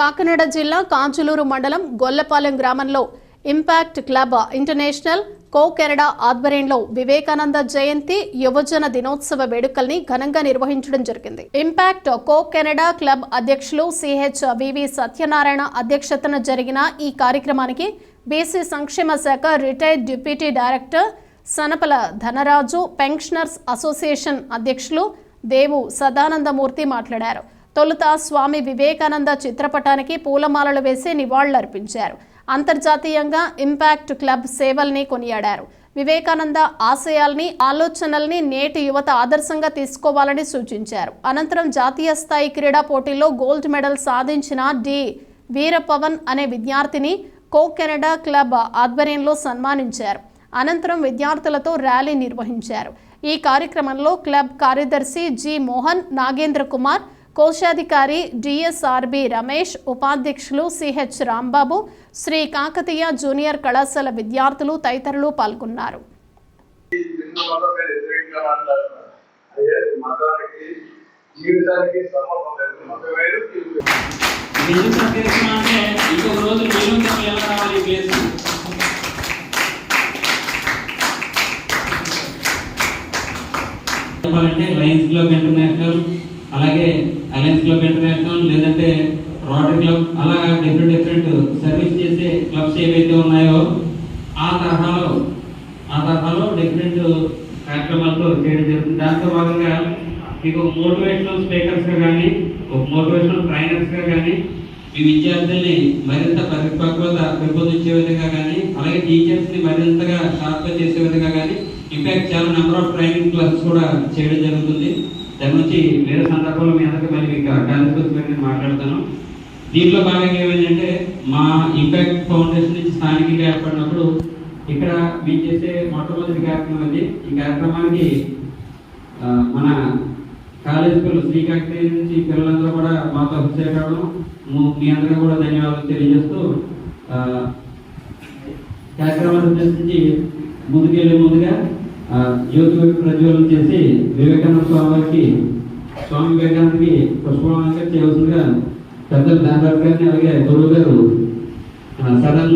కాకినాడ జిల్లా కాంచులూరు మండలం గొల్లపాలెం గ్రామంలో impact club international co Canada ఆధ్వర్యంలో వివేకానంద జయంతి యువజన దినోత్సవ వేడుకల్ని ఘనంగా నిర్వహించడం జరిగింది. ఇంపాక్ట్ కో కెనడా క్లబ్ అధ్యక్షులు సిహెచ్ వివి సత్యనారాయణ అధ్యక్షతన జరిగిన ఈ కార్యక్రమానికి బీసీ సంక్షేమ శాఖ retired deputy director Sanapala Dhanaraju pensioners association అధ్యక్షులు దేవు సదానందమూర్తి మాట్లాడారు. తొలుత స్వామి వివేకానంద చిత్రపటానికి పూలమాలలు వేసి నివాళులర్పించారు. అంతర్జాతీయంగా ఇంపాక్ట్ క్లబ్ సేవల్ని కొనియాడారు. వివేకానంద ఆశయాల్ని ఆలోచనల్ని నేటి యువత ఆదర్శంగా తీసుకోవాలని సూచించారు. అనంతరం జాతీయ స్థాయి క్రీడా పోటీల్లో గోల్డ్ మెడల్ సాధించిన డి. వీరపవన్ అనే విద్యార్థిని కో కెనడా క్లబ్ ఆధ్వర్యంలో సన్మానించారు. అనంతరం విద్యార్థులతో ర్యాలీ నిర్వహించారు. ఈ కార్యక్రమంలో క్లబ్ కార్యదర్శి జి మోహన్ నాగేంద్ర కుమార్ కోశాధికారి డిఎస్ఆర్బి రమేష్ ఉపాధ్యక్షులు సిహెచ్ రాంబాబు శ్రీ కాకతీయ జూనియర్ కళాశాల విద్యార్థులు తదితరులు పాల్గొన్నారు. లయన్స్ క్లబ్ ఇంటర్నేషనల్ అలాగే అలయన్స్ క్లబ్ ఇంటర్నేషనల్ లేదంటే రోటరీ క్లబ్ అలా డిఫరెంట్ డిఫరెంట్ సర్వీస్ చేసే క్లబ్స్ ఏవైతే ఉన్నాయో ఆ తరహాలో ఆ తరహాలో డిఫరెంట్ కార్యక్రమాలతో చేయడం జరుగుతుంది. దాంతో భాగంగా మీకు మోటివేషనల్ స్పీకర్స్గా కానీ ఒక మోటివేషనల్ ట్రైనర్స్గా కానీ మీ విద్యార్థుల్ని మరింత పరిపక్వత పెంపొందించే విధంగా కానీ అలాగే టీచర్స్ని మరింతగా షార్ప్గా చేసే విధంగా కానీ ఇన్ఫ్యాక్ట్ చాలా నెంబర్ ఆఫ్ ట్రైనింగ్ క్లాసెస్ కూడా చేయడం జరుగుతుంది. దాని నుంచి వేరే సందర్భంలో మీ అందరికీ మళ్ళీ మీకు కాన్సెప్ట్ నేను మాట్లాడతాను. దీంట్లో భాగంగా ఏమైందంటే మా ఇంపాక్ట్ ఫౌండేషన్ నుంచి స్థానికంగా ఏర్పడినప్పుడు ఇక్కడ మేము చేసే మొట్టమొదటి కార్యక్రమం అది. ఈ కార్యక్రమానికి మన కాలేజ్ పిల్లలు శ్రీకాకుళం నుంచి పిల్లలందరూ కూడా మాతో చేరడం మీ అందరూ కూడా ధన్యవాదాలు తెలియజేస్తూ కార్యక్రమాన్ని ఉద్దేశించి ముందుకెళ్ళే ముందుగా ఆ, వైపు ప్రజ్వలన చేసి వివేకానంద స్వామి వారికి స్వామి వివేకానందకి పుష్పమాలంగా చేయవలసిందిగా పెద్దలు దాని గారిని అలాగే గురువు గారు సడన్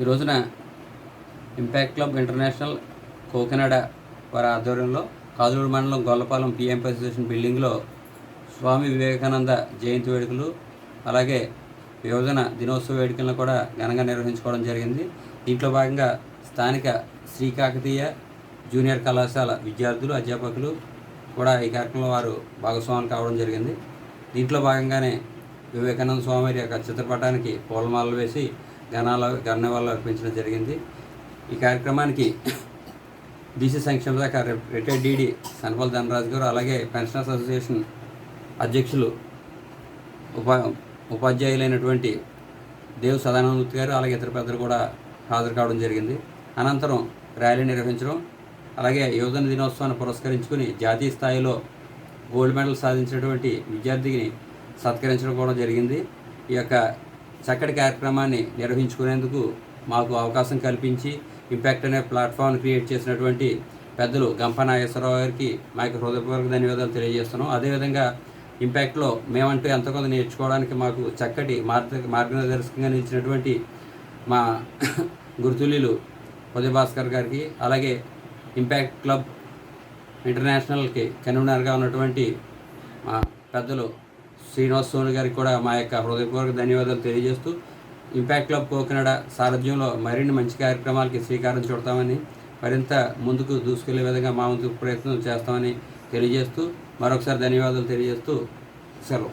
ఈ రోజున ఇంపాక్ట్ క్లబ్ ఇంటర్నేషనల్ కోకినాడ వారి ఆధ్వర్యంలో కాదులూరు మండలం గొల్లపాలెం పిఎంపీ అసోసియేషన్ బిల్డింగ్లో స్వామి వివేకానంద జయంతి వేడుకలు అలాగే యువజన దినోత్సవ వేడుకలను కూడా ఘనంగా నిర్వహించుకోవడం జరిగింది. దీంట్లో భాగంగా స్థానిక శ్రీకాకతీయ జూనియర్ కళాశాల విద్యార్థులు అధ్యాపకులు కూడా ఈ కార్యక్రమంలో వారు భాగస్వాములు కావడం జరిగింది. దీంట్లో భాగంగానే వివేకానంద స్వామి వారి యొక్క చిత్రపటానికి పూలమాలలు వేసి ఘనాల ఘనవాళ్ళు అర్పించడం జరిగింది. ఈ కార్యక్రమానికి బీసీ సంక్షేమ శాఖ రిటైర్డ్ డీడీ సన్పల్ ధనరాజు గారు అలాగే పెన్షనర్స్ అసోసియేషన్ అధ్యక్షులు ఉపా ఉపాధ్యాయులైనటువంటి దేవ్ సదానందమూర్తి గారు అలాగే ఇతర పెద్దలు కూడా హాజరు కావడం జరిగింది. అనంతరం ర్యాలీ నిర్వహించడం అలాగే యువజన దినోత్సవాన్ని పురస్కరించుకుని జాతీయ స్థాయిలో గోల్డ్ మెడల్ సాధించినటువంటి విద్యార్థిని సత్కరించడం కూడా జరిగింది. ఈ యొక్క చక్కటి కార్యక్రమాన్ని నిర్వహించుకునేందుకు మాకు అవకాశం కల్పించి ఇంపాక్ట్ అనే ప్లాట్ఫామ్ క్రియేట్ చేసినటువంటి పెద్దలు గంప నాగేశ్వరరావు గారికి మా యొక్క హృదయపూర్వక ధన్యవాదాలు తెలియజేస్తున్నాం. అదేవిధంగా ఇంపాక్ట్లో మేమంటూ ఎంతో కొంత నేర్చుకోవడానికి మాకు చక్కటి మార్గ మార్గదర్శకంగా నిలిచినటువంటి మా గురుతులీలు ఉదయ భాస్కర్ గారికి అలాగే ఇంపాక్ట్ క్లబ్ ఇంటర్నేషనల్కి కన్వీనర్గా ఉన్నటువంటి మా పెద్దలు శ్రీనివాస్ సోని గారికి కూడా మా యొక్క హృదయపూర్వక ధన్యవాదాలు తెలియజేస్తూ ఇంపాక్ట్ క్లబ్ కోకినాడ సారథ్యంలో మరిన్ని మంచి కార్యక్రమాలకి శ్రీకారం చుడతామని మరింత ముందుకు దూసుకెళ్ళే విధంగా మా వంతు ప్రయత్నం చేస్తామని తెలియజేస్తూ మరొకసారి ధన్యవాదాలు తెలియజేస్తూ సెలవు.